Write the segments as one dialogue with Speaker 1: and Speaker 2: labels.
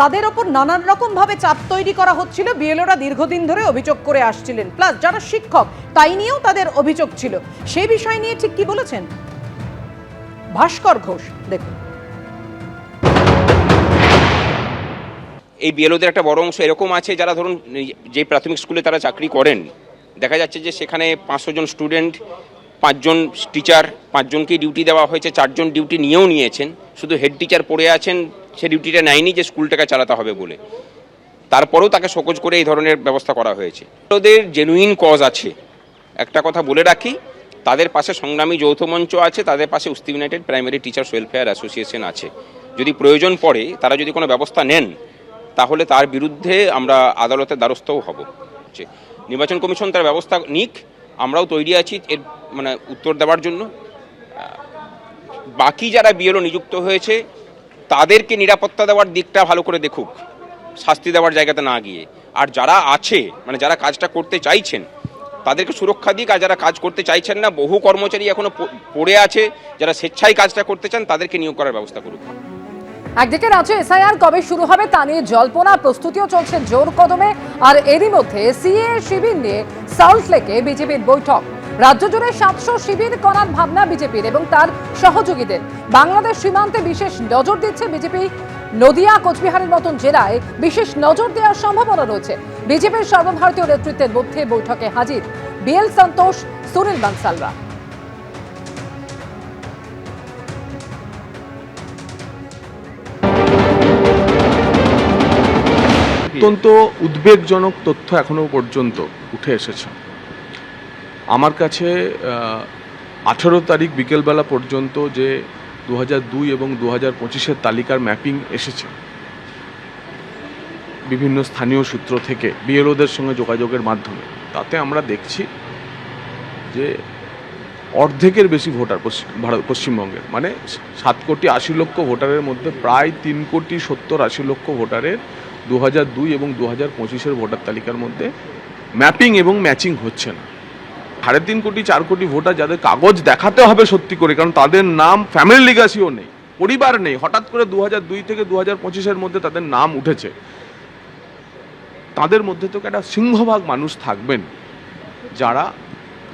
Speaker 1: তাদের ওপর নানান রকম ভাবে চাপ তৈরি করা হচ্ছিল। বিএলওরা দীর্ঘদিন ধরে অভিযোগ করে আসছিলেন। প্লাস যারা শিক্ষক, তাই নিয়েও তাদের অভিযোগ ছিল। সেই বিষয় নিয়ে ঠিক কি বলেছেন? ভাস্কর ঘোষ, দেখুন।
Speaker 2: এই বিএলওদের একটা বড় অংশ এরকম আছে যারা ধরুন, যে প্রাথমিক স্কুলে তারা চাকরি করেন। দেখা যাচ্ছে যে সেখানে পাঁচশো জন স্টুডেন্ট, পাঁচজন টিচার, পাঁচজনকেই ডিউটি দেওয়া হয়েছে, চারজন ডিউটি নিয়েও নিয়েছেন। শুধু হেড টিচার পড়ে আছেন সে ডিউটিটা নেয়নি যে স্কুলটাকে চালাতে হবে বলে। তারপরেও তাকে সকোজ করে এই ধরনের ব্যবস্থা করা হয়েছে। ওদের জেনুইন কজ আছে। একটা কথা বলে রাখি, তাদের পাশে সংগ্রামী যৌথ মঞ্চ আছে, তাদের পাশে Usthi united primary teachers welfare association আছে। যদি প্রয়োজন পড়ে, তারা যদি কোনো ব্যবস্থা নেন, তাহলে তার বিরুদ্ধে আমরা আদালতের দ্বারস্থও হব। নির্বাচন কমিশন তার ব্যবস্থা নিক, আমরাও তৈরি আছি এর মানে উত্তর দেওয়ার জন্য। বাকি যারা বিএলও নিযুক্ত হয়েছে তাদেরকে নিরাপত্তা দেওয়ার দিকটা ভালো করে দেখুক, শাস্তি দেওয়ার জায়গাতে না গিয়ে। আর যারা আছে মানে যারা কাজটা করতে চাইছেন, তাদেরকে সুরক্ষা দিক, আর যারা কাজ করতে চাইছেন না, বহু কর্মচারী এখনও পড়ে আছে, যারা স্বেচ্ছায় কাজটা করতে চান, তাদেরকে নিয়োগ করার ব্যবস্থা করুক।
Speaker 3: একদিকে রাজ্যে এসআইআর কবে শুরু হবে তা নিয়ে জল্পনা, প্রস্তুতিও চলছে জোর কদমে, আর এরই মধ্যে সিএ শিবির নিয়ে সাউথ লেকে বিজেপির বৈঠক। রাজ্য জুড়ে সাতশো শিবির করার ভাবনা বিজেপির এবং তার সহযোগীদের। বাংলাদেশ সীমান্তে বিশেষ নজর দিচ্ছে বিজেপি। নদিয়া, কোচবিহারের মতন জেলায় বিশেষ নজর দেওয়ার সম্ভাবনা রয়েছে। বিজেপির সর্বভারতীয় নেতৃত্বের মধ্যে বৈঠকে হাজির বিএল সন্তোষ, সুনীল বানসালরা।
Speaker 4: অত্যন্ত উদ্বেগজনক তথ্য এখনও পর্যন্ত উঠে এসেছে। আমার কাছে আঠেরো তারিখ বিকেলবেলা পর্যন্ত যে দু দুই এবং দু হাজার পঁচিশের তালিকার ম্যাপিং এসেছে। বিভিন্ন স্থানীয় সূত্র থেকে, বিএলওদের সঙ্গে যোগাযোগের মাধ্যমে। তাতে আমরা দেখছি যে অর্ধেকের বেশি ভোটার ভারত, পশ্চিমবঙ্গের। মানে সাত কোটি আশি লক্ষ ভোটারের মধ্যে প্রায় তিন কোটি সত্তর আশি লক্ষ ভোটারের দু দুই এবং দু হাজার পঁচিশের ভোটার তালিকার মধ্যে ম্যাপিং এবং ম্যাচিং হচ্ছে না। সাড়ে তিন কোটি চার কোটি ভোটার যাদের কাগজ দেখাতে হবে সত্যি করে কারণ তাদের নাম ফ্যামিলি লিগাসিও নেই পরিবার নেই। হঠাৎ করে দু হাজার দুই থেকে দু হাজার পঁচিশের মধ্যে তাদের নাম উঠেছে। তাদের মধ্যে তো একটা সিংহভাগ মানুষ থাকবেন যারা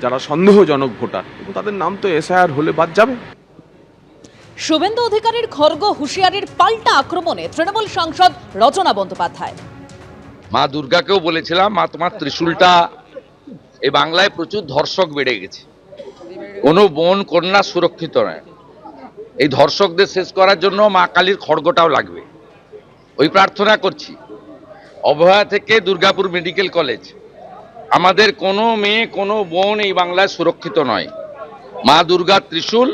Speaker 4: যারা সন্দেহজনক ভোটার। এবং তাদের নাম তো এসআইআর হলে বাদ যাবে।
Speaker 5: শুভেন্দু অধিকারীর খর্গ হুঁশিয়ারির পাল্টা আক্রমণে তৃণমূল সাংসদ রচনা বন্দ্যোপাধ্যায়।
Speaker 6: মা দুর্গাকেও বলেছিলাম মা তোমার ত্রিশূলটা এই বাংলায় প্রচুর ধর্ষক বেড়ে গেছে। কোনো বোন, কন্যা সুরক্ষিত নয়। এই ধর্ষকদের শেষ করার জন্য মা কালীর খড়গটাও লাগবে। ওই প্রার্থনা করছি। অবহেলা থেকে দুর্গাপুর মেডিকেল কলেজ। আমাদের কোনো মেয়ে, কোনো বোন এই বাংলায় সুরক্ষিত নয়। মা দুর্গা ত্রিশূল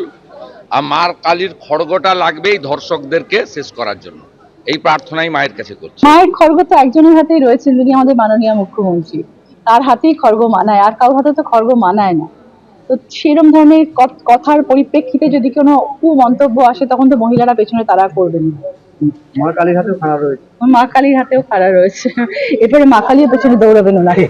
Speaker 6: আর মার কালীর খড়গটা লাগবে এই ধর্ষকদেরকে শেষ করার জন্য। এই প্রার্থনাই মায়ের কাছে করছি।
Speaker 7: মায়ের খড়গ তো একজনের হাতেই রয়েছে যিনি আমাদের মাননীয় মুখ্যমন্ত্রী। তার হাতেই খর্গ মানায় আর কারোর হাতে তো খর্গ মানায় না। তো সেরকম ধরনের কথার পরিপ্রেক্ষিতে যদি কোনো কুমন্তব্য আসে তখন তো মহিলারা পেছনে তারা করবেন
Speaker 8: মা কালীর হাতেও খারাপ রয়েছে।
Speaker 7: মা কালীর হাতেও খাড়া রয়েছে। এরপরে মা কালীর পেছনে দৌড়াবেন ওনারে